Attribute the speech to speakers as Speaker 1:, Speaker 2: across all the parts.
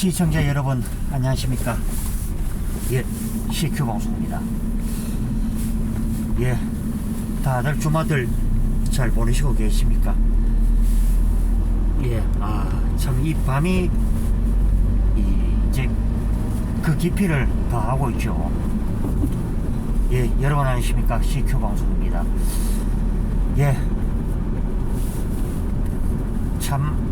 Speaker 1: 시청자 여러분 안녕하십니까? 예 CQ 방송입니다. 예 다들 주마들 잘 보내시고 계십니까? 예아참 이 밤이 이, 이제 그 깊이를 더하고 있죠. 예 여러분 안녕하십니까? CQ 방송입니다. 예참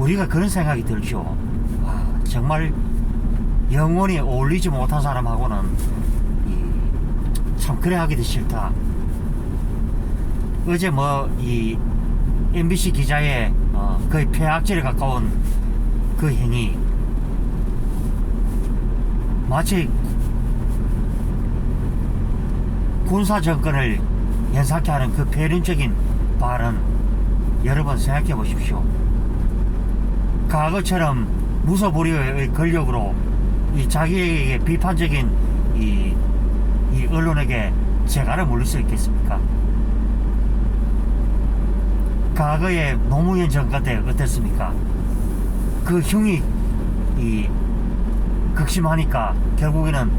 Speaker 1: 우리가 그런 생각이 들죠. 와, 정말 영원히 어울리지 못한 사람하고는 이, 참 그래 하기도 싫다. 어제 뭐 이 MBC 기자의 어, 거의 폐악질에 가까운 그 행위 마치 군사 정권을 연상케 하는 그 폐륜적인 발언 여러분 생각해 보십시오. 과거처럼 무소불위의 권력으로 이 자기에게 비판적인 이, 이 언론에게 재갈을 물릴 수 있겠습니까? 과거의 노무현 정권 때 어땠습니까? 그 흉이 이 극심하니까 결국에는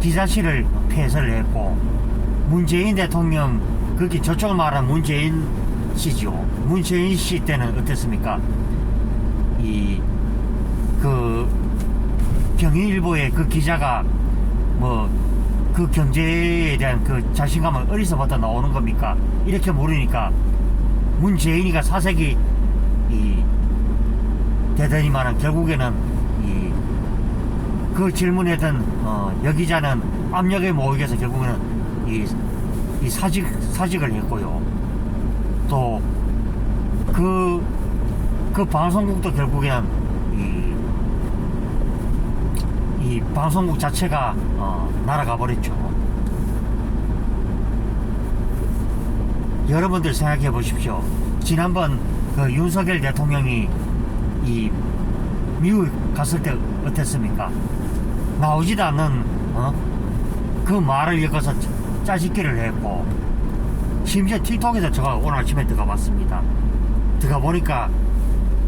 Speaker 1: 기자실을 폐쇄를 했고 문재인 대통령 그게 저쪽을 말하는 문재인 씨죠. 문재인 씨 때는 어땠습니까? 이 그 경인일보의 그 기자가 뭐 그 경제에 대한 그 자신감은 어디서부터 나오는 겁니까? 이렇게 모르니까 문재인이가 사색이 이 되더니만은 결국에는 이 그 질문했던 어, 여기자는 압력에 모이게서 결국에는 이, 이 사직 사직을 했고요. 또그 그 방송국도 결국에는 이, 이 방송국 자체가 어, 날아가 버렸죠. 여러분들 생각해 보십시오. 지난번 그 윤석열 대통령이 이 미국 갔을 때 어땠습니까? 나오지도 않는 어? 그 말을 엮어서 짜집기를 했고 심지어 틱톡에서 제가 오늘 아침에 들어가 봤습니다. 들어가 보니까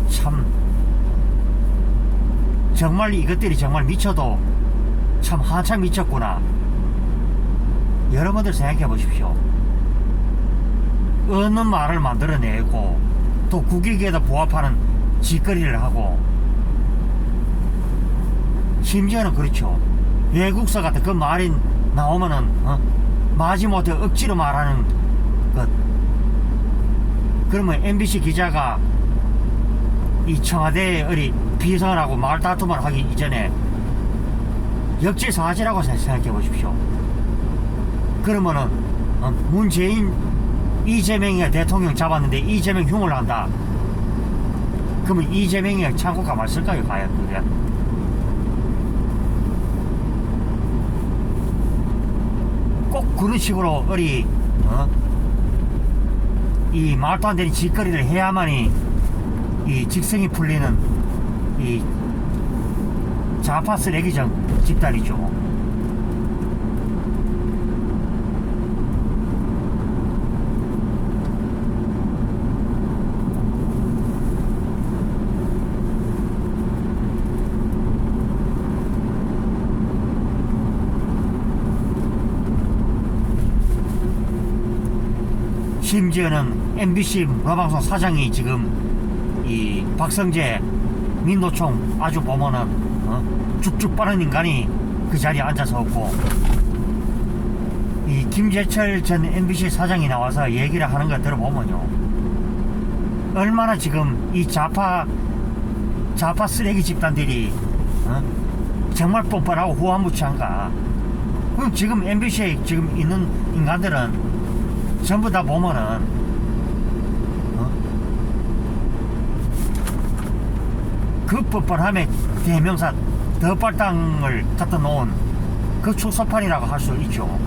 Speaker 1: 참 정말 이것들이 정말 미쳐도 참 한참 미쳤구나. 여러분들 생각해 보십시오. 어느 말을 만들어내고 또 국익에다 부합하는 짓거리를 하고 심지어는 그렇죠. 외국서 같은 그 말이 나오면은 어? 마지못해 억지로 말하는 것 그러면 MBC 기자가 이 청와대에 어리 비선하고 말다툼을 하기 이전에 역지사지라고 생각해 보십시오. 그러면은 어, 문재인 이재명이 대통령 잡았는데 이재명 흉을 한다. 그러면 이재명이 참고 가만 있을까요? 과연 그게? 꼭 그런 식으로 어리 어? 이 말도 안 되는 짓거리를 해야만이 이 직성이 풀리는 이 좌파 쓰레기정 집단이죠. 심지어는 MBC 문화방송 사장이 지금 이 박성재 민노총 아주 보면은 어? 쭉쭉 빠른 인간이 그 자리에 앉아서 없고 이 김재철 전 MBC 사장이 나와서 얘기를 하는 거 들어보면요 얼마나 지금 이 좌파 좌파 쓰레기 집단들이 어? 정말 뻔뻔하고 후한무치한가 그럼 지금 MBC에 지금 있는 인간들은 전부 다 보면은 어? 그 뻔뻔함에 대명사 더발당을 갖다 놓은 그 축소판이라고 할 수 있죠.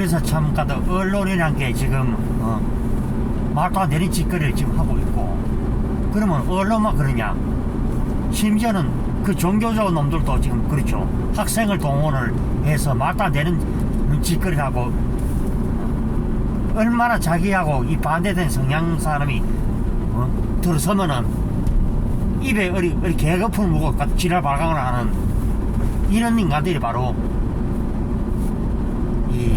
Speaker 1: 그래서 참 가도 언론이란 게 지금 어, 말도 안 되는 짓거리를 지금 하고 있고. 그러면 언론만 그러냐? 심지어는 그 종교적 놈들도 지금 그렇죠. 학생을 동원을 해서 말도 안 되는 짓거리를 하고 얼마나 자기하고 이 반대된 성향 사람이 어, 들어서면은 입에 어리, 어리 개거품을 물고 가- 지랄 발광을 하는 이런 인간들이 바로 이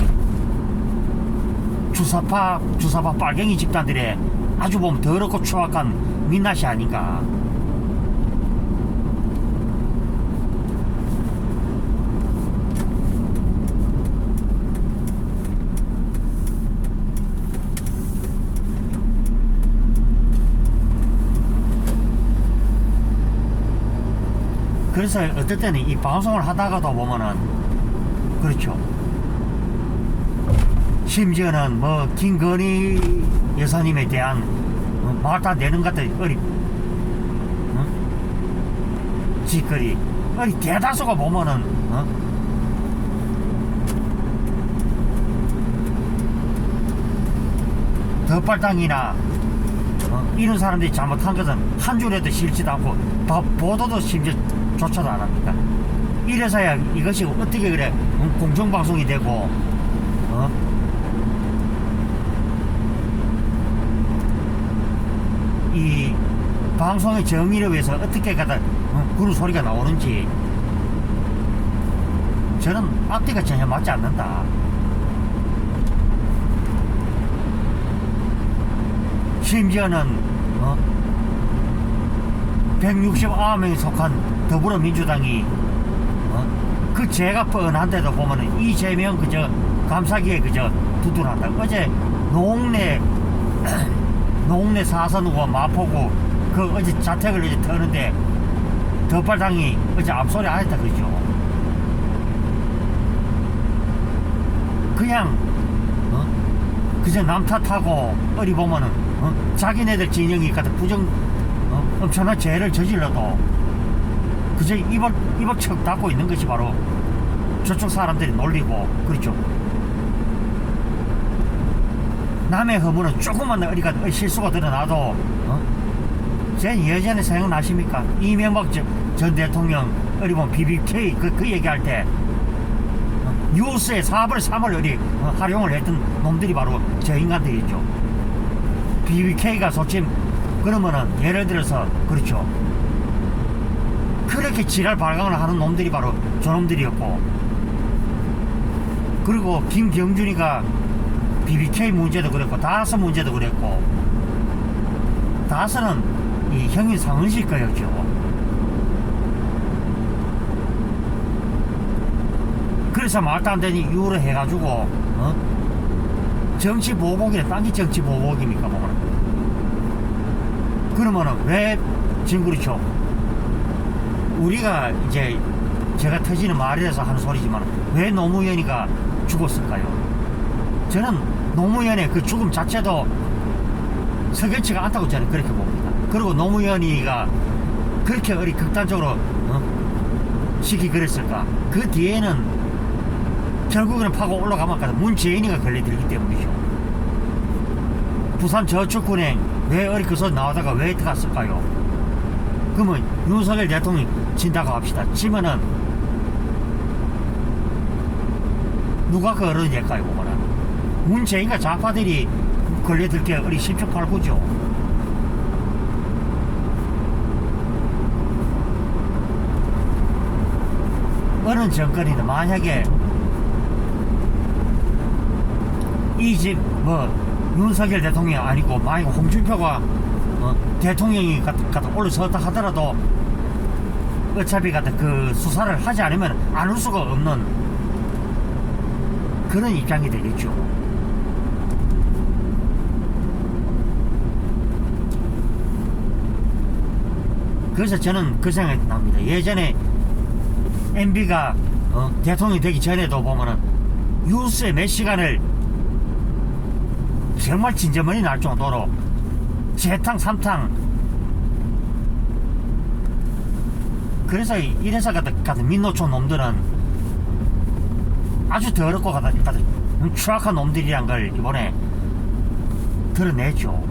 Speaker 1: 주사파 주사파 빨갱이 집단들의 아주 보면 더럽고 추악한 민낯이 아닌가. 그래서 어떨 때는 이 방송을 하다가도 보면은 그렇죠 심지어는 뭐 김건희 여사님에 대한 어, 말도 안 되는 것들 어리 어? 짓거리 어리 대다수가 보면은 어? 덧발당이나 어? 이런 사람들이 잘못한 것은 한 줄에도 실지도 않고 바- 보도도 심지어 조차도 안 합니다. 이래서야 이것이 어떻게 그래 어? 공정방송이 되고 어? 이 방송의 정의를 위해서 어떻게 가다 어? 그런 소리가 나오는지 저는 앞뒤가 전혀 맞지 않는다. 심지어는 어? 169명이 속한 더불어민주당이 어? 그 죄가 뻔한데도 보면은 이재명 그저 감사기에 그저 두둔한다. 어제 농내 농내 사선과 마포구 그 어제 자택을 이제 터는데 더발당이 어제 앞소리 안 했다 그러죠. 그냥 어? 그저 남 탓하고 어리 보면은 어? 자기네들 진영이 같은 부정 어? 엄청난 죄를 저질러도 그저 입을 입을 척 닫고 있는 것이 바로 저쪽 사람들이 놀리고 그렇죠. 남의 허물은 조금만 어리가 실수가 드러나도 어? 제 예전에 생각나십니까? 이명박 전, 전 대통령 어리 보면 BBK 그, 그 얘기할 때 어? 뉴스에 4벌 3을 어리 어, 활용을 했던 놈들이 바로 저 인간들이죠. BBK가 솔직히 그러면은 예를 들어서 그렇죠. 그렇게 지랄 발광을 하는 놈들이 바로 저놈들이었고 그리고 김경준이가 BBK 문제도 그랬고 다스 문제도 그랬고 다스는 이 형인 상은실 거였죠. 그래서 말도 안 되는 이유로 해가지고 어? 정치 보복이래 딴지 정치 보복입니까 뭐는 그러면은 왜 지금 그렇죠 우리가 이제 제가 터지는 말이라서 하는 소리지만 왜 노무현이가 죽었을까요 저는 노무현의 그 죽음 자체도 석연치가 않다고 저는 그렇게 봅니다 그리고 노무현이가 그렇게 어리 극단적으로 어? 시기 그랬을까 그 뒤에는 결국에는 파고 올라가면 아까 문재인이가 걸려들기 때문이죠. 부산 저축은행 왜 어리 그소 나오다가 왜 들어갔을까요? 그러면 윤석열 대통령이 진다고 합시다. 지면은 누가 그 될까요, 그거는? 문재인과 좌파들이 걸려들 게 어리 십초팔구죠. 어느 정권이든 만약에 이 집 뭐 윤석열 대통령이 아니고 만약 홍준표가 어, 대통령이 갖다 올라섰다 하더라도 어차피 갖다 그 수사를 하지 않으면 안 올 수가 없는 그런 입장이 되겠죠. 그래서 저는 그 생각이 납니다. 예전에 MB가 어, 대통령이 되기 전에도 보면은 뉴스에 몇 시간을 정말 진저머니 날 정도로 재탕 삼탕 그래서 이래서 같은, 같은 민노총 놈들은 아주 더럽고 같은, 같은 추악한 놈들이란 걸 이번에 드러냈죠.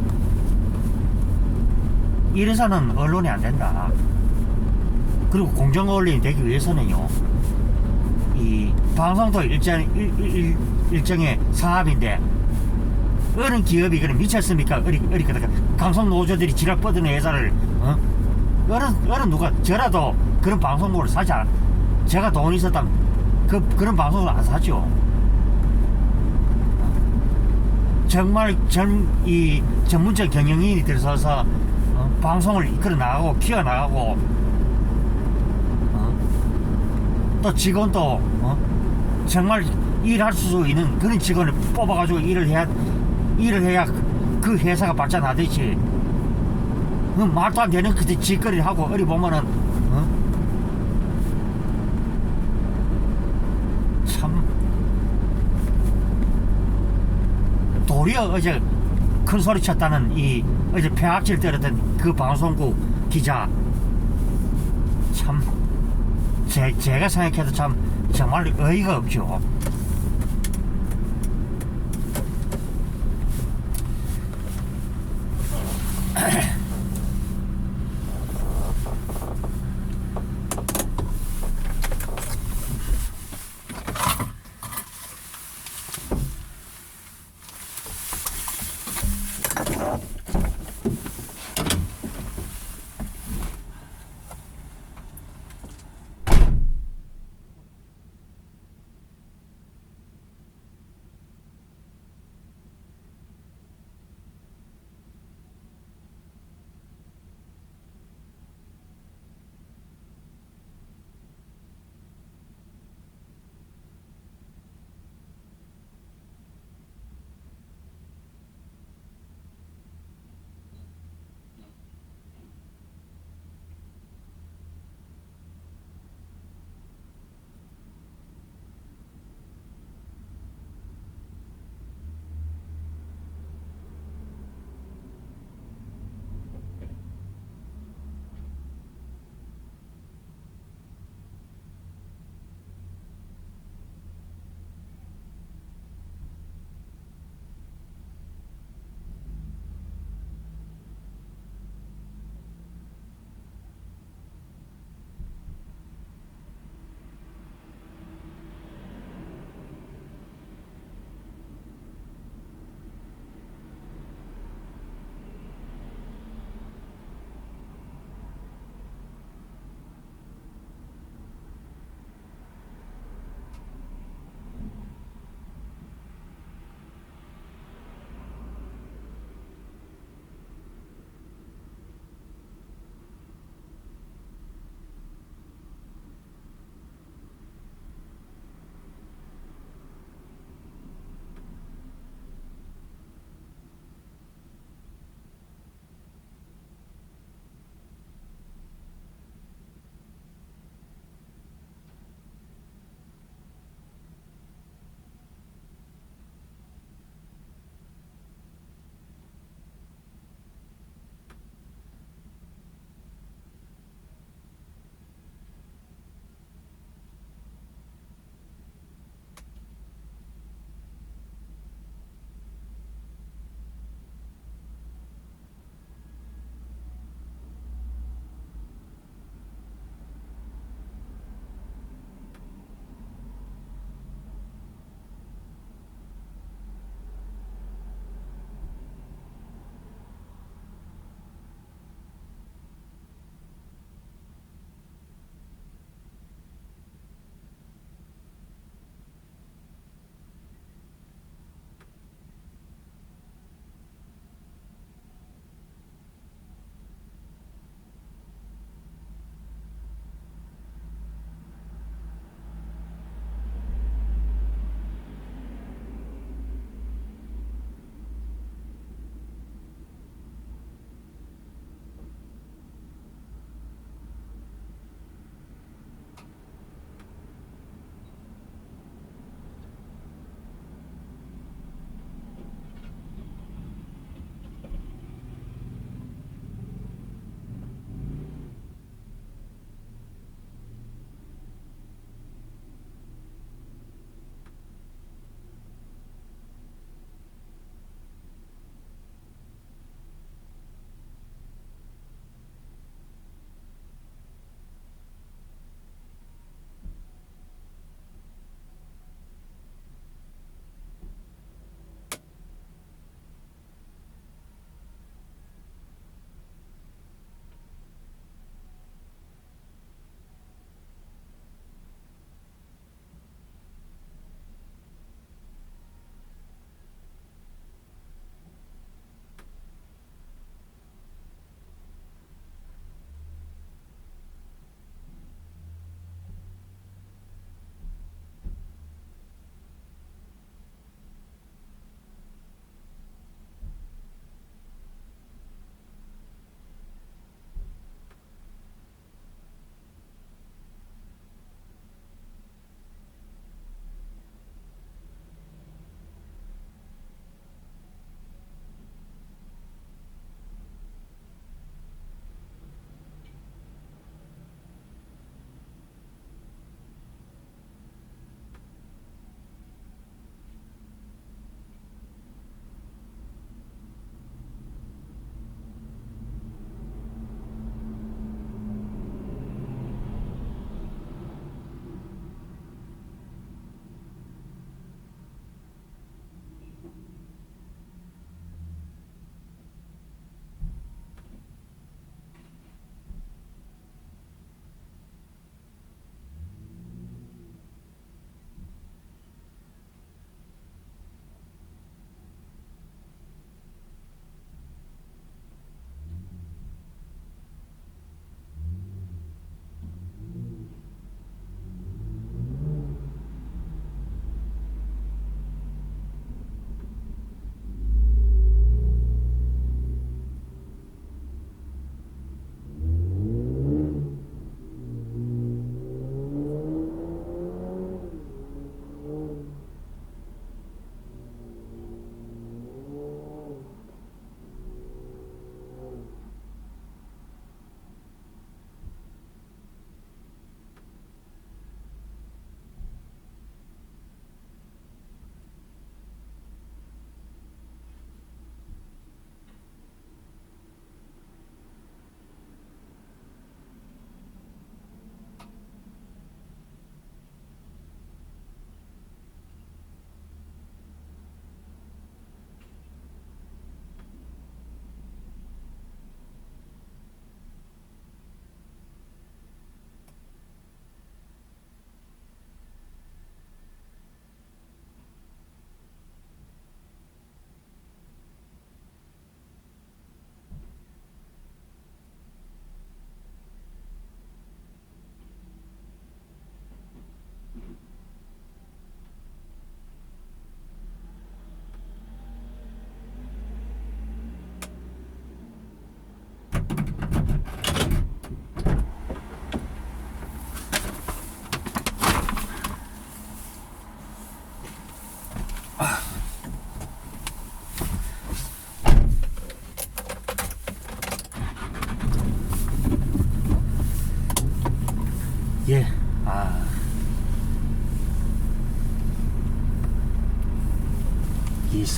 Speaker 1: 이래서는 언론이 안 된다. 그리고 공정 언론이 되기 위해서는요. 이 방송도 일정 일, 일, 일정의 사업인데 어느 기업이 그럼 미쳤습니까? 어리 어리 그다 방송 노조들이 지랄 뻗은 회사를 어? 어느 어느 누가 저라도 그런 방송국을 사지 않 제가 돈 있었다면 그 그런 방송을 안 사죠. 정말 전 이 전문적 경영인이 들어서서 어, 방송을 이끌어 나가고 키워 나가고 어, 또 직원도 어, 정말 일할 수 있는 그런 직원을 뽑아가지고 일을 해야 일을 해야 그- 그 회사가 발전하듯이. 어, 말도 안 되는 그 짓거리를 하고 어리 보면은 어? 참. 도리어 어제 큰 소리 쳤다는 이 어제 폐악질 때렸던 그 방송국 기자 참 제, 제가 생각해도 참 정말 어이가 없죠.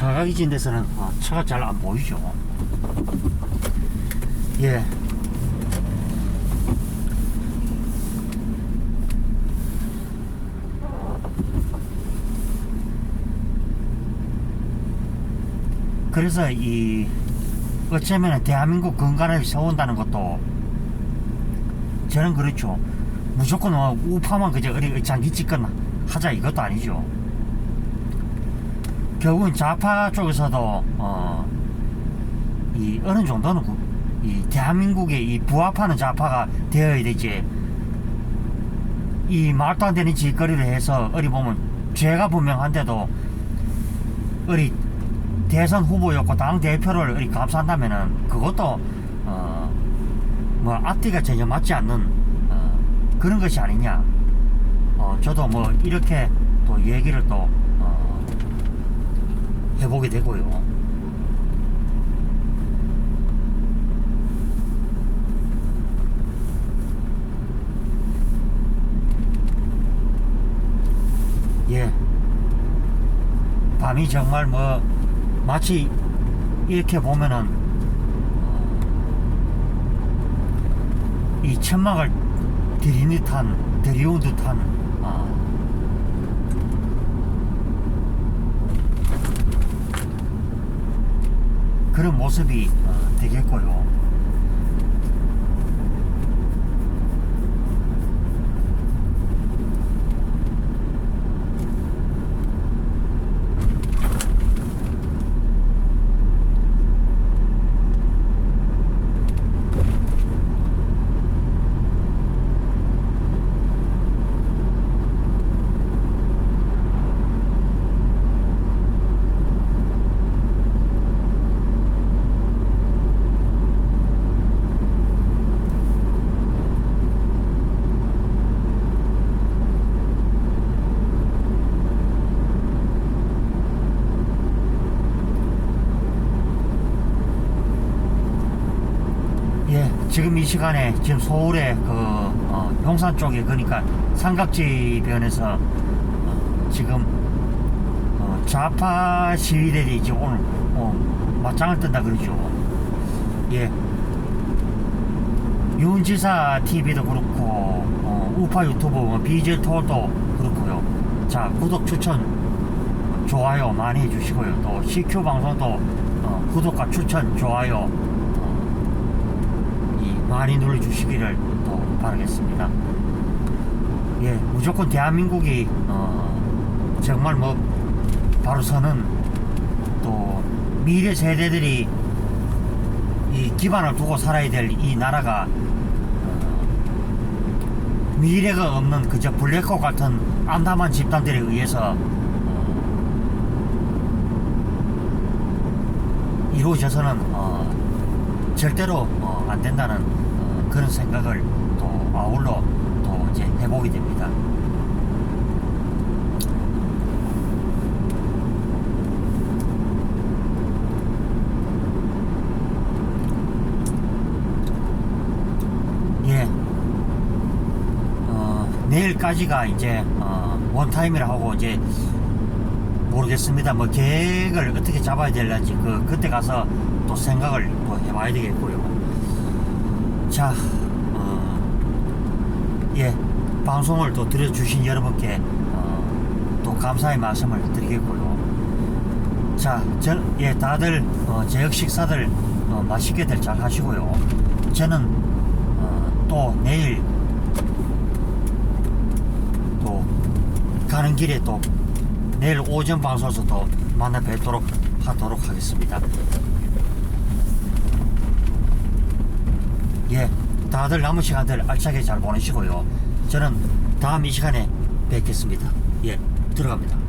Speaker 1: 사각이 진 데서는 어, 차가 잘 안 보이죠. 예. 그래서 이 어쩌면 대한민국 건강을 세운다는 것도 저는 그렇죠. 무조건 어, 우파만 그저 어리 장기 찍거나 하자 이것도 아니죠. 결국은 좌파 쪽에서도 어, 이 어느 정도는 그- 이 대한민국의 이 부합하는 좌파가 되어야 되지. 이 말도 안 되는 짓거리를 해서 어리 보면 죄가 분명한데도 어리 대선 후보였고 당 대표를 어리 감사한다면은 그것도 어 뭐 앞뒤가 전혀 맞지 않는 어, 그런 것이 아니냐. 어 저도 뭐 이렇게 또 얘기를 또 어, 해보게 되고요. 예. 밤이 정말 뭐 마치 이렇게 보면은 어, 이 천막을 들이는 듯한 들이온 듯한 아, 그런 모습이 어, 되겠고요. 예, 지금 이 시간에 지금 서울의 그 어, 용산 쪽에 그러니까 삼각지 변에서 어, 지금 어, 좌파 시위대들이 이제 오늘 어, 맞짱을 뜬다 그러죠. 예, 윤지사 TV도 그렇고 어, 우파 유튜브 BJ 토도 그렇고요. 자 구독 추천 좋아요 많이 해주시고요. 또 CQ 방송도 어, 구독과 추천 좋아요 많이 눌러주시기를 또 바라겠습니다. 예, 무조건 대한민국이 어, 정말 뭐 바로 서는 또 미래 세대들이 이 기반을 두고 살아야 될 이 나라가 어, 미래가 없는 그저 블랙홀 같은 암담한 집단들에 의해서 어, 이루어져서는 어, 절대로 어, 안 된다는 어, 그런 생각을 또 아울러 또 이제 해보게 됩니다. 예. 어, 내일까지가 이제 어, 원타임이라 하고 이제 모르겠습니다. 뭐 계획을 어떻게 잡아야 될지 그 그때 가서 또 생각을 또 해봐야 되겠고요. 자, 어, 예, 방송을 또 들어주신 여러분께 어, 또 감사의 말씀을 드리겠고요. 자, 저, 예, 다들 어, 제역 식사들 어, 맛있게들 잘 하시고요. 저는 어, 또 내일 또 가는 길에 또 내일 오전 방송에서 또 만나 뵙도록 하도록 하겠습니다. 예, 다들 남은 시간들 알차게 잘 보내시고요. 저는 다음 이 시간에 뵙겠습니다. 예, 들어갑니다.